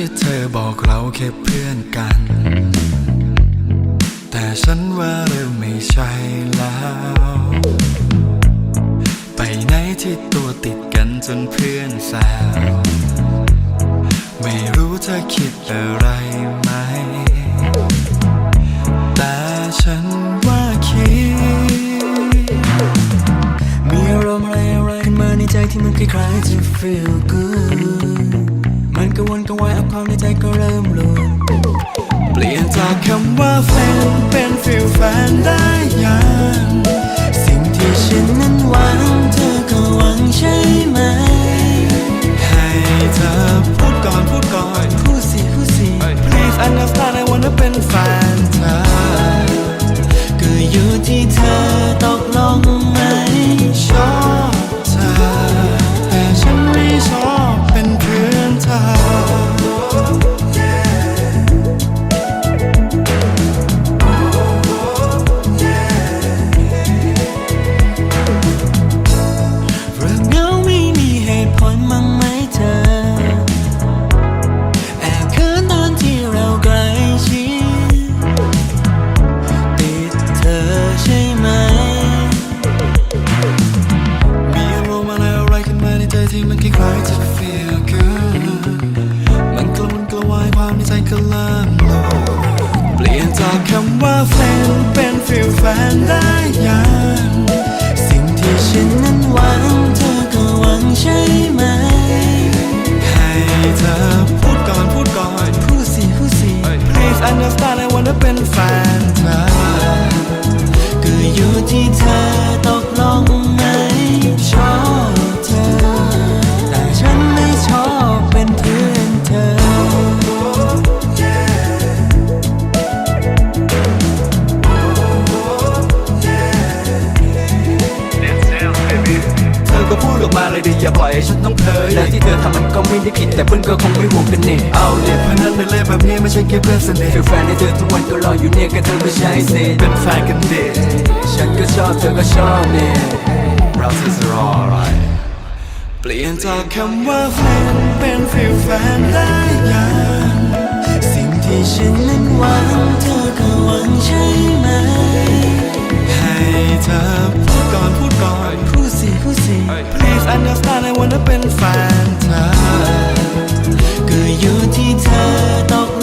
ที่เธอบอกเราแค่เพื่อนกัน แต่ฉันว่าเริ่มไม่ใช่แล้ว ไปไหนที่ตัวติดกันจนเพื่อนแซวไม่รู้เธอคิดอะไรไหม แต่ฉันว่าคิด มีอารมณ์อะไรอะไรขึ้นมาในใจที่มันคล้ายๆจะ feel good กระวนกระวายเอาความในใจก็เริ่มหลุดเปลี่ยนจากคำว่าแฟนเป็นฟิลแฟนได้ยังสิ่งที่ฉันนั้นหวังเธอก็หวังใช่ไหม ให้เธอพูดก่อนพูดก่อนพูดสิพูดสิ Please understand I wanna เป็นแฟน understand I wanna เป็นแฟนเธอก็อยู่ที่เธอ เลยดิอย่าปล่อยให้ฉันต้องเผยและที่เธอทำมันก็ไม่ได้ผิดแต่เพื่อนก็คงไม่ห่วงกันเนี่ยเอาเด็กพนันไปเลยแบบนี้ไม่ใช่แค่เพื่อนสนิทคือแฟนในเธอทุกวันก็รออยู่เนี่ยก็เธอไม่ใช่สิเป็นแฟนกันด็กฉันก็ชอบเธอก็ชอบเนี่ยเราจะ alright เปลี่ยนจากคำว่าแฟนเป็นฟิลแฟนได้ยังสิ่งที่ฉันนั้นหวังเธอก็หวังใช่ไหม ให้เธอพูดก่อนพูดก่อน พูดสิพูดสิ Please understand I wanna เป็นแฟนเธอก็อยู่ที่เธอตกลง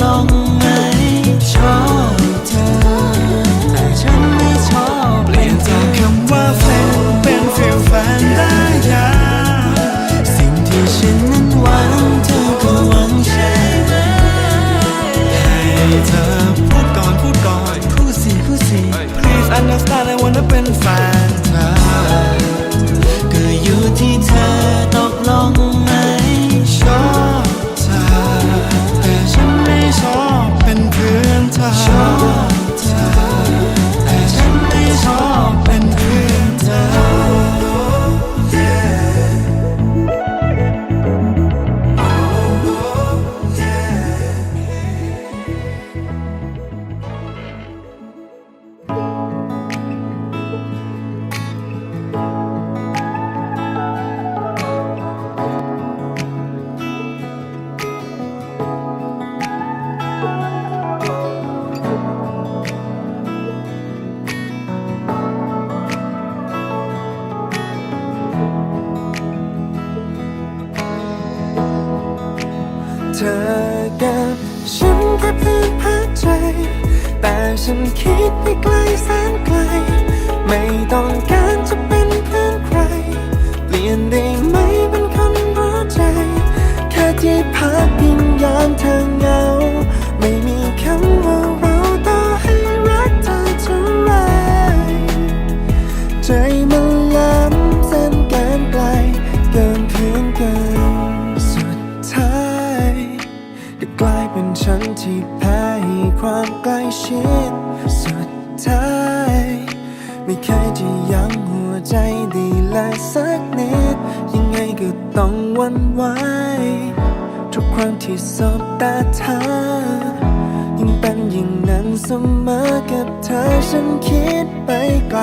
เธอกับฉันแค่เพื่อนพักใจ แต่ฉันคิดไปไกลแสนไกล ไม่ต้องการจะเป็นเพื่อนใคร เปลี่ยนได้ไหมเป็นคนรู้ใจ แค่ที่พักพิงยามเธองาน ครั้งที่สบตาเธอยังเป็นอย่างนั้นเสมอกับเธอฉันคิดไปไกล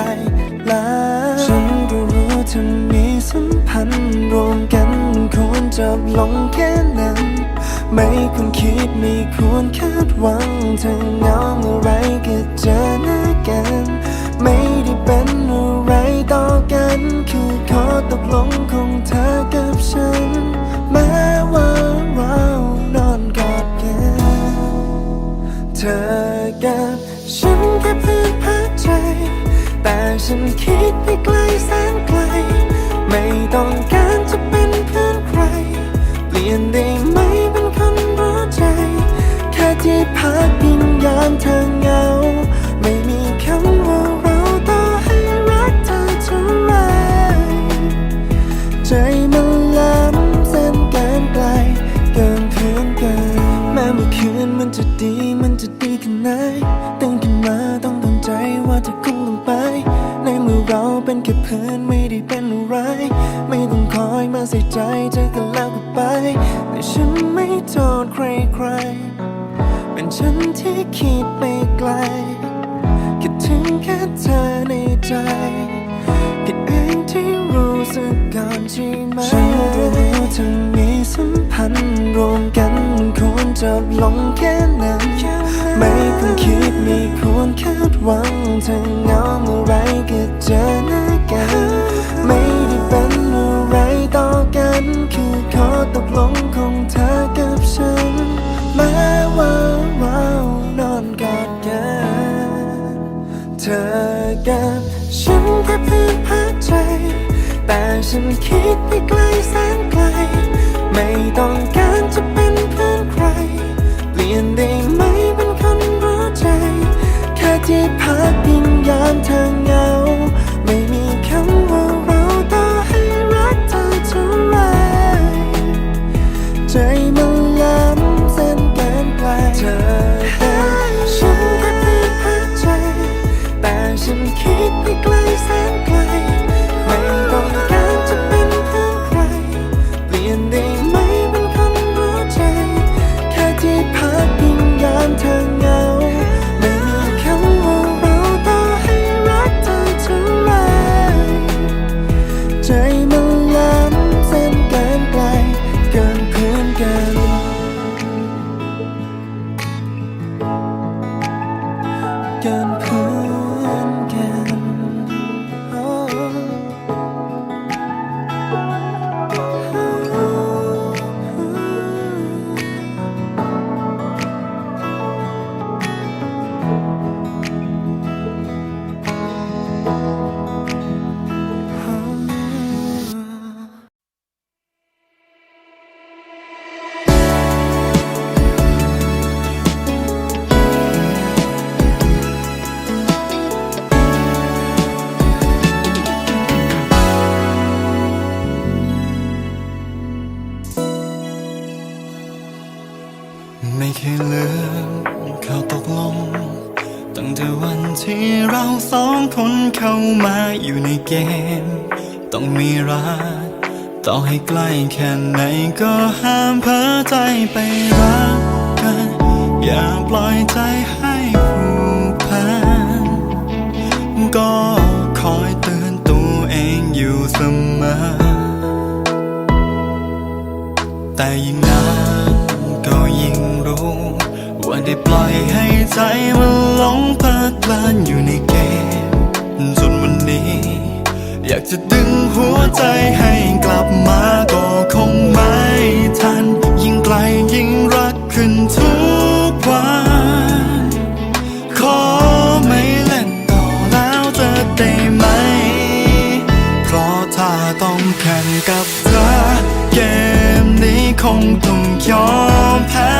แล้วฉันก็รู้ถ้ามีสัมพันธ์รวมกันควรจบลงแค่นั้น ไม่ควรคิดไม่ควรคาดหวังเธอเหงาเมื่อไรก็เจอหน้ากันไม่ ฉันคิด เป็นแค่เพื่อนไม่ได้เป็นอะไร ไม่ต้องคอยมาใส่ใจเจอกันแล้วก็ไป แต่ฉันไม่โทษใครใคร เป็นฉันที่คิดไปไกล คิดถึงแค่เธอในใจผิดเองที่รู้สึกก่อนใช่ไหมฉันรู้ทั้งมีสัมพันธ์รวมกันมันควรจะลงแค่นั้น ไม่ควรคิดไม่ควรคาดหวังเธอเหงาเมื่อไรก็เจอหน้ากัน ไม่ได้เป็นอะไรต่อกันคือขอตกลงของเธอกับฉันแม้ว่าเรานอนกอดกันเธอกับฉันแค่เพื่อพักใจ แต่ฉันคิดไปไกลแสนไกล ไม่ต้องการ เข้ามาอยู่ในเกม ต้องมีรักต่อให้ใกล้แค่ไหนก็ห้ามเพ้อใจไปรักกัน อย่าปล่อยใจให้ผูกพันก็คอยเตือนตัวเองอยู่เสมอ แต่ยิ่งนานก็ยิ่งรู้ ว่าได้ปล่อยให้ใจมันหลงเพลิดเพลินอยู่ในเกม อยากจะดึงหัวใจให้กลับมาก็คงไม่ทัน ยิ่งไกลยิ่งรักขึ้นทุกวัน ขอไม่เล่นต่อแล้วจะได้ไหม เพราะถ้าต้องแข่งกับเธอเกมนี้คงต้องยอมแพ้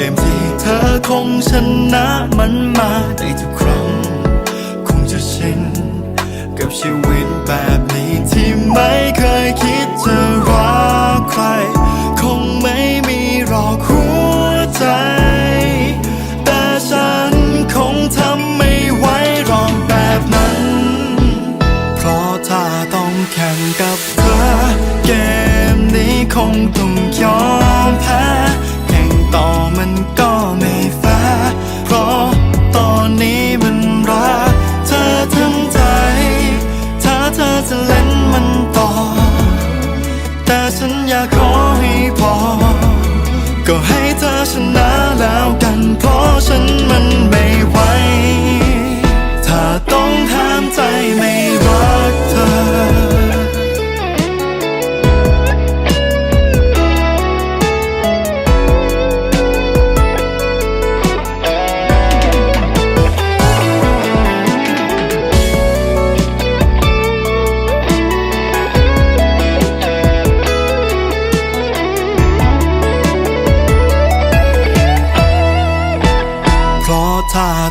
เกมที่เธอคงชนะมันมาได้ทุกครั้ง คงจะชินกับชีวิตแบบนี้ที่ไม่เคยคิดจะรักใคร คงไม่มีหรอกหัวใจ แต่ฉันคงทำไม่ไหวหรอกแบบนั้น เพราะถ้าต้องแข่งกับเธอเกมนี้คง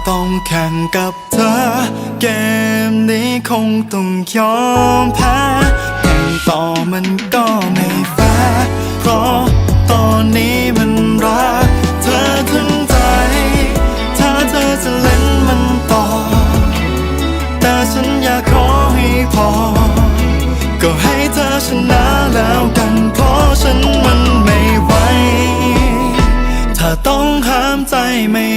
ต้องแข่งกับเธอ เกมนี้คงต้องยอมแพ้แข่งต่อมันก็ไม่แฟร์เพราะตอนนี้มันรักเธอทั้งใจ ถ้าเธอจะเล่นมันต่อ แต่ฉันอยากขอให้พอ ก็ให้เธอชนะแล้วกันเพราะฉันมันไม่ไหวถ้าต้องห้ามใจไม่